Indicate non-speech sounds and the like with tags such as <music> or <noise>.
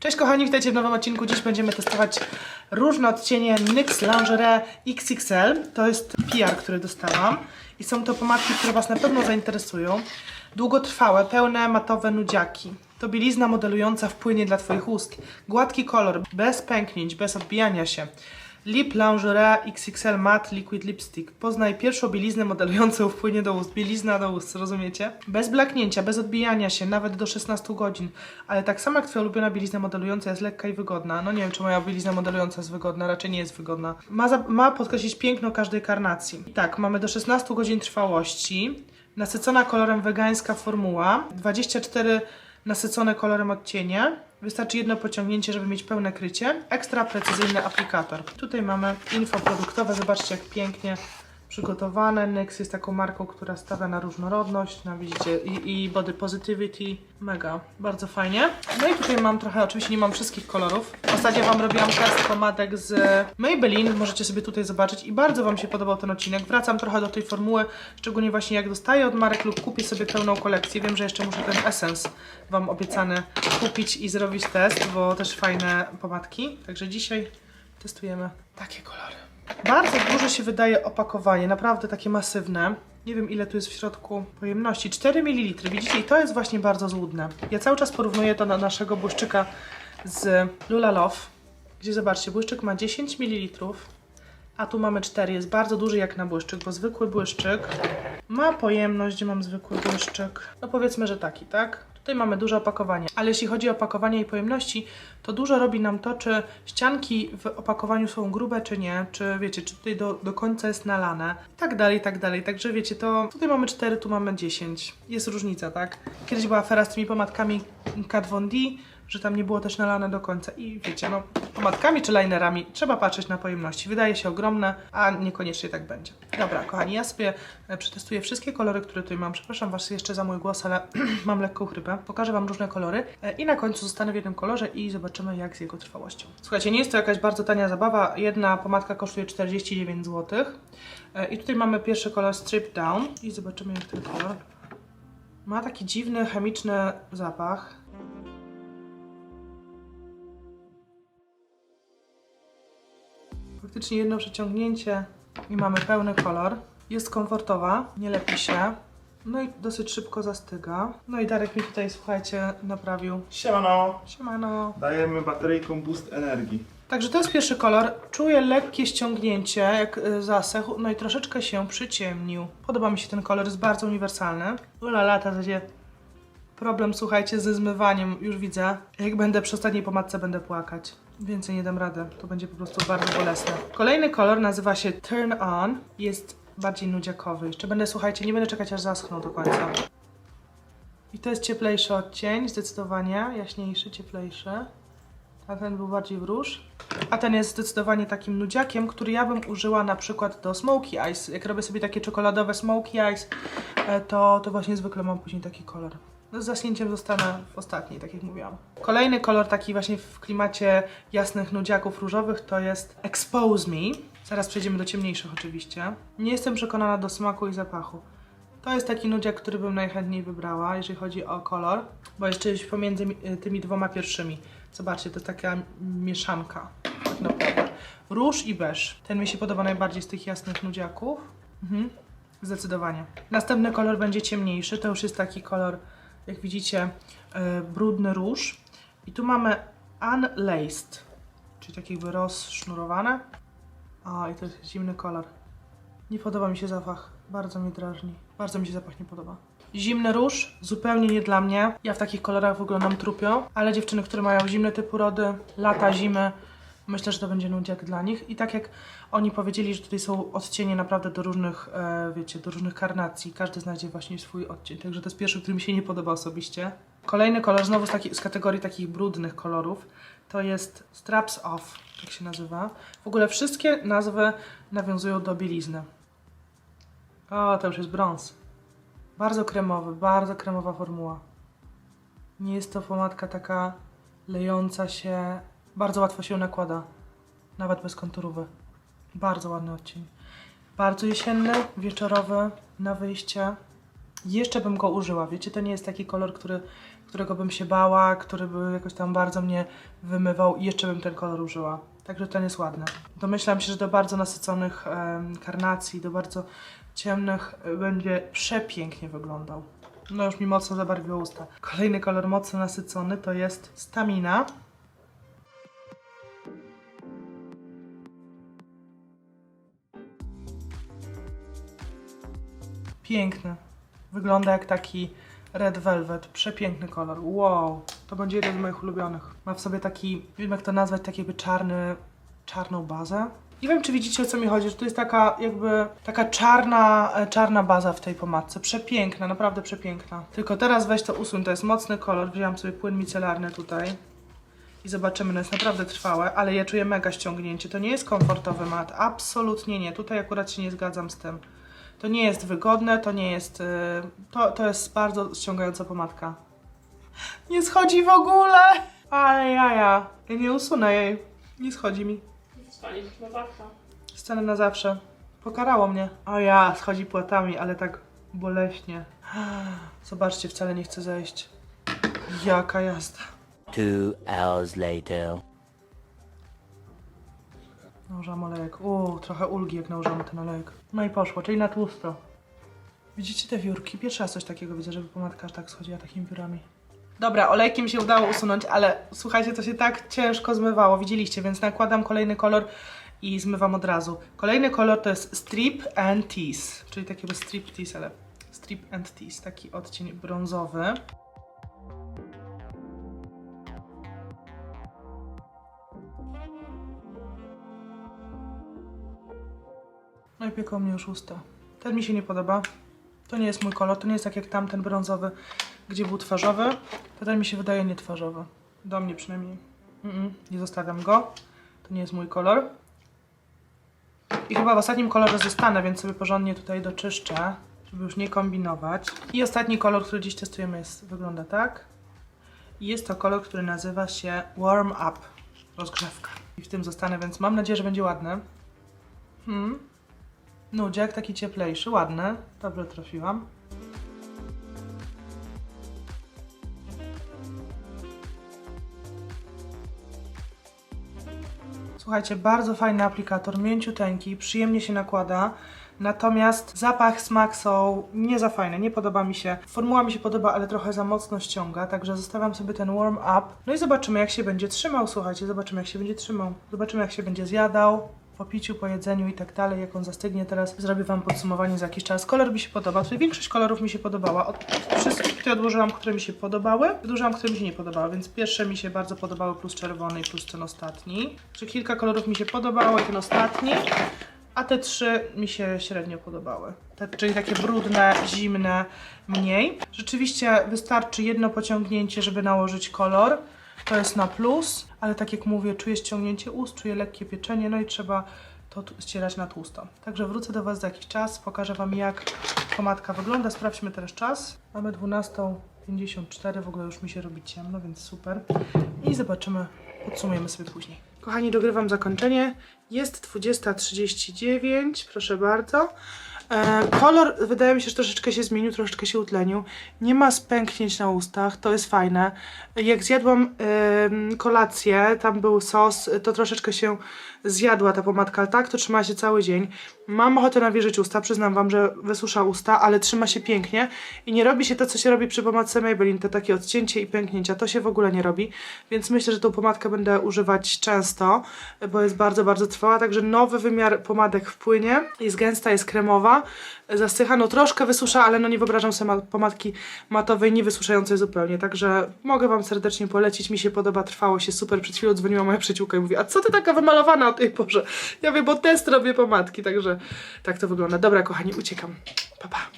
Cześć kochani, witajcie w nowym odcinku. Dziś będziemy testować różne odcienie NYX Lingerie XXL. To jest PR, który dostałam. I są to pomadki, które Was na pewno zainteresują. Długotrwałe, pełne, matowe nudziaki. To bielizna modelująca wpłynie dla Twoich ust. Gładki kolor, bez pęknięć, bez odbijania się. Lip Lingerie XXL Matte Liquid Lipstick. Poznaj pierwszą bieliznę modelującą wpłynie do ust. Bielizna do ust, rozumiecie? Bez blaknięcia, bez odbijania się, nawet do 16 godzin. Ale tak samo jak Twoja ulubiona bielizna modelująca jest lekka i wygodna. No nie wiem, czy moja bielizna modelująca jest wygodna, raczej nie jest wygodna. Ma, za, ma podkreślić piękno każdej karnacji. Tak, mamy do 16 godzin trwałości. Nasycona kolorem wegańska formuła. 24 nasycone kolorem odcienie. Wystarczy jedno pociągnięcie, żeby mieć pełne krycie. Ekstra precyzyjny aplikator. Tutaj mamy info produktowe. Zobaczcie, jak pięknie przygotowane. NYX jest taką marką, która stawia na różnorodność, na widzicie, i, i body positivity. Mega, bardzo fajnie. No i tutaj mam trochę, oczywiście nie mam wszystkich kolorów. Ostatnio Wam robiłam test pomadek z Maybelline, możecie sobie tutaj zobaczyć i bardzo Wam się podobał ten odcinek. Wracam trochę do tej formuły, szczególnie właśnie jak dostaję od marek lub kupię sobie pełną kolekcję. Wiem, że jeszcze muszę ten Essence Wam obiecany kupić i zrobić test, bo też fajne pomadki. Także dzisiaj testujemy takie kolory. Bardzo duże się wydaje opakowanie, naprawdę takie masywne. Nie wiem ile tu jest w środku pojemności. 4 ml, widzicie? I to jest właśnie bardzo złudne. Ja cały czas porównuję to do naszego błyszczyka z Lula Love, gdzie zobaczcie, błyszczyk ma 10 ml, a tu mamy 4. Jest bardzo duży jak na błyszczyk, bo zwykły błyszczyk ma pojemność, gdzie mam zwykły błyszczyk. No powiedzmy, że taki, tak? Tutaj mamy duże opakowanie, ale jeśli chodzi o opakowanie i pojemności, to dużo robi nam to, czy ścianki w opakowaniu są grube, czy nie, czy wiecie, czy tutaj do, do końca jest nalane, i tak dalej, i tak dalej. Także wiecie, to tutaj mamy 4, tu mamy 10. Jest różnica, tak? Kiedyś była afera z tymi pomadkami Kat Von D, że tam nie było też nalane do końca. I wiecie, no, pomadkami czy linerami trzeba patrzeć na pojemności. Wydaje się ogromne, a niekoniecznie tak będzie. Dobra, kochani, ja sobie e, przetestuję wszystkie kolory, które tutaj mam. Przepraszam Was jeszcze za mój głos, ale <clears throat> mam lekką chrypę. Pokażę Wam różne kolory e, i na końcu zostanę w jednym kolorze i zobaczymy, jak z jego trwałością. Słuchajcie, nie jest to jakaś bardzo tania zabawa. Jedna pomadka kosztuje 49 zł. E, I tutaj mamy pierwszy kolor Strip Down i zobaczymy, jak ten kolor ma taki dziwny, chemiczny zapach. Faktycznie jedno przeciągnięcie i mamy pełny kolor. Jest komfortowa, nie lepi się. No i dosyć szybko zastyga. No i Darek mi tutaj, słuchajcie, naprawił. Siemano! Siemano. Dajemy bateryjką boost energii. Także to jest pierwszy kolor. Czuję lekkie ściągnięcie, jak y, zasechł, no i troszeczkę się przyciemnił. Podoba mi się ten kolor, jest bardzo uniwersalny. Ula lata, będzie problem, słuchajcie, ze zmywaniem, już widzę. Jak będę przy ostatniej pomadce, będę płakać. Więcej nie dam rady, to będzie po prostu bardzo bolesne. Kolejny kolor nazywa się Turn On, jest bardziej nudziakowy. Jeszcze będę, słuchajcie, nie będę czekać aż zaschną do końca. I to jest cieplejszy odcień, zdecydowanie, jaśniejszy, cieplejszy. A ten był bardziej róż. A ten jest zdecydowanie takim nudziakiem, który ja bym użyła na przykład do smoky ice. Jak robię sobie takie czekoladowe smoky ice, e, to, to właśnie zwykle mam później taki kolor. No, z zaśnięciem zostanę ostatniej, tak jak mówiłam. Kolejny kolor taki właśnie w klimacie jasnych nudziaków różowych to jest Expose Me. Zaraz przejdziemy do ciemniejszych oczywiście. Nie jestem przekonana do smaku i zapachu. To jest taki nudziak, który bym najchętniej wybrała, jeżeli chodzi o kolor, bo jest pomiędzy mi- y, tymi dwoma pierwszymi. Zobaczcie, to jest taka mieszanka, tak naprawdę. Róż i beż. Ten mi się podoba najbardziej z tych jasnych nudziaków. Mhm. Zdecydowanie. Następny kolor będzie ciemniejszy, to już jest taki kolor, jak widzicie, y, brudny róż. I tu mamy unlaced, czyli tak jakby rozsznurowane. A, i to jest zimny kolor. Nie podoba mi się zapach. Bardzo mnie drażni. Bardzo mi się zapach nie podoba. Zimny róż, zupełnie nie dla mnie. Ja w takich kolorach wyglądam trupio, ale dziewczyny, które mają zimne typu rody, lata, zimy, myślę, że to będzie nudziak dla nich. I tak jak oni powiedzieli, że tutaj są odcienie naprawdę do różnych, e, wiecie, do różnych karnacji. Każdy znajdzie właśnie swój odcień. Także to jest pierwszy, który mi się nie podoba osobiście. Kolejny kolor, znowu z, taki, z kategorii takich brudnych kolorów, to jest Straps Off, tak się nazywa. W ogóle wszystkie nazwy nawiązują do bielizny. O, to już jest brąz. Bardzo kremowy, bardzo kremowa formuła. Nie jest to pomadka taka lejąca się, bardzo łatwo się nakłada, nawet bez konturówy. Bardzo ładny odcień. Bardzo jesienny, wieczorowy, na wyjście. Jeszcze bym go użyła, wiecie, to nie jest taki kolor, który, którego bym się bała, który by jakoś tam bardzo mnie wymywał jeszcze bym ten kolor użyła. Także ten jest ładny. Domyślam się, że do bardzo nasyconych em, karnacji, do bardzo ciemnych y, będzie przepięknie wyglądał. No już mi mocno zabarwiło usta. Kolejny kolor mocno nasycony to jest Stamina. Piękny. Wygląda jak taki red velvet. Przepiękny kolor. Wow. To będzie jeden z moich ulubionych. Ma w sobie taki, nie wiem jak to nazwać, taki jakby czarny, czarną bazę. Nie wiem, czy widzicie o co mi chodzi, że to jest taka jakby taka czarna, e, czarna baza w tej pomadce. Przepiękna, naprawdę przepiękna. Tylko teraz weź to usuń, to jest mocny kolor. Wziąłam sobie płyn micelarny tutaj. I zobaczymy, no jest naprawdę trwałe, ale ja czuję mega ściągnięcie. To nie jest komfortowy mat, absolutnie nie. Tutaj akurat się nie zgadzam z tym. To nie jest wygodne, to nie jest. y, To, to jest bardzo ściągająca pomadka. Nie schodzi w ogóle! Ale jaja. Ja nie usunę jej. Nie schodzi mi. Spalić na zawsze. Scenę na zawsze. Pokarało mnie. O ja, schodzi płatami, ale tak boleśnie. Zobaczcie, wcale nie chcę zejść. Jaka jazda. Two hours later. Nałożam olejek. Uuu, trochę ulgi jak nałożymy ten olejek. No i poszło, czyli na tłusto. Widzicie te wiórki? Pierwszy raz coś takiego widzę, żeby pomadka aż tak schodziła takimi wiórami. Dobra, olejkiem się udało usunąć, ale słuchajcie, to się tak ciężko zmywało, widzieliście, więc nakładam kolejny kolor i zmywam od razu. Kolejny kolor to jest Strip and Tease, czyli taki jakby strip tease, ale strip and tease, taki odcień brązowy. No i mnie już usta. Ten mi się nie podoba. To nie jest mój kolor, to nie jest tak jak tamten brązowy, gdzie był twarzowy. To ten mi się wydaje nie twarzowy. Do mnie przynajmniej. Mm-mm, nie zostawiam go. To nie jest mój kolor. I chyba w ostatnim kolorze zostanę, więc sobie porządnie tutaj doczyszczę, żeby już nie kombinować. I ostatni kolor, który dziś testujemy, jest, wygląda tak. I jest to kolor, który nazywa się Warm Up. Rozgrzewka. I w tym zostanę, więc mam nadzieję, że będzie ładny. Hmm. Nudziak taki cieplejszy, ładny. Dobrze trafiłam. Słuchajcie, bardzo fajny aplikator, mięciuteńki, przyjemnie się nakłada. Natomiast zapach, smak są nie za fajne, nie podoba mi się. Formuła mi się podoba, ale trochę za mocno ściąga, także zostawiam sobie ten warm up. No i zobaczymy jak się będzie trzymał, słuchajcie, zobaczymy jak się będzie trzymał. Zobaczymy jak się będzie zjadał po piciu, po jedzeniu i tak dalej, jak on zastygnie teraz. Zrobię Wam podsumowanie za jakiś czas. Kolor mi się podoba, tutaj większość kolorów mi się podobała. Od, wszystkich tutaj odłożyłam, które mi się podobały, wydłużyłam, które mi się nie podobały, więc pierwsze mi się bardzo podobały, plus czerwony i plus ten ostatni. Że kilka kolorów mi się podobało i ten ostatni. A te trzy mi się średnio podobały. Te, czyli takie brudne, zimne, mniej. Rzeczywiście wystarczy jedno pociągnięcie, żeby nałożyć kolor. To jest na plus, ale tak jak mówię, czuję ściągnięcie ust, czuję lekkie pieczenie, no i trzeba to ścierać na tłusto. Także wrócę do Was za jakiś czas, pokażę Wam jak pomadka wygląda. Sprawdźmy teraz czas. Mamy 12.54, w ogóle już mi się robi ciemno, więc super. I zobaczymy, podsumujemy sobie później. Kochani, dogrywam zakończenie. Jest 20.39, proszę bardzo. E, kolor wydaje mi się, że troszeczkę się zmienił, troszeczkę się utlenił. Nie ma spęknięć na ustach, to jest fajne. Jak zjadłam kolację, tam był sos, to troszeczkę się zjadła ta pomadka, ale tak to trzyma się cały dzień. Mam ochotę nawilżyć usta, przyznam wam, że wysusza usta, ale trzyma się pięknie i nie robi się to, co się robi przy pomadce Maybelline, te takie odcięcie i pęknięcia, to się w ogóle nie robi, więc myślę, że tą pomadkę będę używać często, bo jest bardzo, bardzo trwała, także nowy wymiar pomadek wpłynie, jest gęsta, jest kremowa, zasycha, no troszkę wysusza, ale no nie wyobrażam sobie ma- pomadki matowej, nie wysuszającej zupełnie, także mogę wam serdecznie polecić, mi się podoba, trwało się super, przed chwilą dzwoniła moja przyjaciółka i mówi, a co ty taka wymalowana o tej porze? Ja wiem, bo test robię pomadki, także tak to wygląda. Dobra kochani, uciekam. Pa, pa.